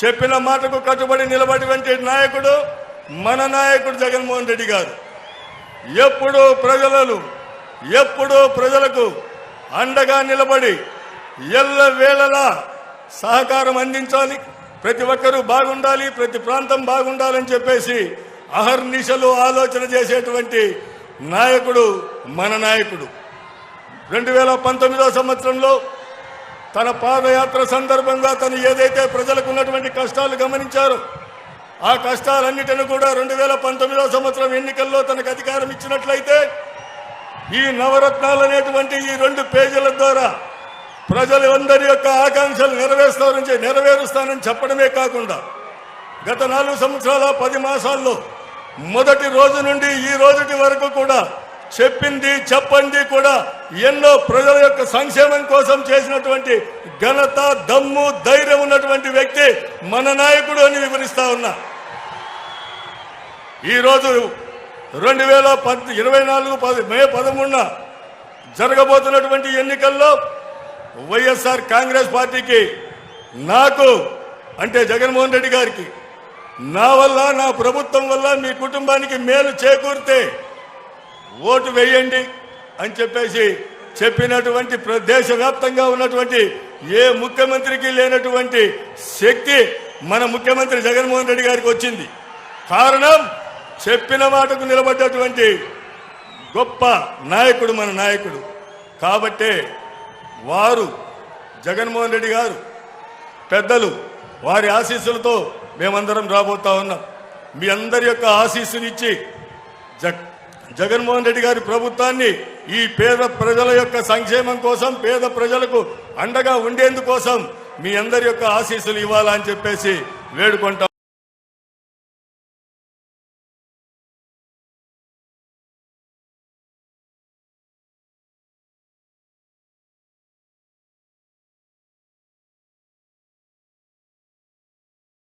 చెప్పిన మాటకు కట్టుబడి నిలబడివంటి నాయకుడు మన నాయకుడు జగన్మోహన్ రెడ్డి గారు. ఎప్పుడూ ప్రజలను ఎప్పుడూ ప్రజలకు అండగా నిలబడి ఎల్ల వేళలా సహకారం అందించాలి. ప్రతి ఒక్కరూ బాగుండాలి ప్రతి ప్రాంతం బాగుండాలని చెప్పేసి అహర్నిశలు ఆలోచన చేసేటువంటి నాయకుడు మన నాయకుడు. రెండు వేల పంతొమ్మిదో సంవత్సరంలో తన పాదయాత్ర సందర్భంగా తను ఏదైతే ప్రజలకు ఉన్నటువంటి కష్టాలు గమనించారో ఆ కష్టాలన్నిటిని కూడా రెండు వేల పంతొమ్మిదో సంవత్సరం ఎన్నికల్లో తనకు అధికారం ఇచ్చినట్లయితే ఈ నవరత్నాలు అనేటువంటి ఈ రెండు పేజీల ద్వారా ప్రజలందరి యొక్క ఆకాంక్షలు నెరవేరుస్తారని నెరవేరుస్తానని చెప్పడమే కాకుండా గత నాలుగు సంవత్సరాల పది మాసాల్లో మొదటి రోజు నుండి ఈ రోజుటి వరకు కూడా చెప్పింది చెప్పండి కూడా ఎన్నో ప్రజల యొక్క సంక్షేమం కోసం చేసినటువంటి ఘనత దమ్ము ధైర్యం ఉన్నటువంటి వ్యక్తి మన నాయకుడు అని వివరిస్తా ఉన్నా. ఈరోజు రెండు వేల పద్ ఇరవై నాలుగు పది మే పదమూడున జరగబోతున్నటువంటి ఎన్నికల్లో వైఎస్ఆర్ కాంగ్రెస్ పార్టీకి నాకు అంటే జగన్మోహన్ రెడ్డి గారికి నా వల్ల నా ప్రభుత్వం వల్ల మీ కుటుంబానికి మేలు చేకూరితే ఓటు వేయండి అని చెప్పేసి చెప్పినటువంటి ప్ర- దేశవ్యాప్తంగా ఉన్నటువంటి ఏ ముఖ్యమంత్రికి లేనటువంటి శక్తి మన ముఖ్యమంత్రి జగన్మోహన్ రెడ్డి గారికి వచ్చింది. కారణం చెప్పిన మాటకు నిలబడ్డటువంటి గొప్ప నాయకుడు మన నాయకుడు. కాబట్టే వారు జగన్మోహన్ రెడ్డి గారు పెద్దలు వారి ఆశీస్సులతో మేమందరం రాబోతా ఉన్నాం. మీ అందరి యొక్క ఆశీస్సునిచ్చి ఇచ్చి జగన్మోహన్ రెడ్డి గారి ప్రభుత్వాన్ని ఈ పేద ప్రజల యొక్క సంక్షేమం కోసం పేద ప్రజలకు అండగా ఉండేందుకోసం మీ అందరి యొక్క ఆశీస్సులు ఇవ్వాలని చెప్పేసి వేడుకుంటాం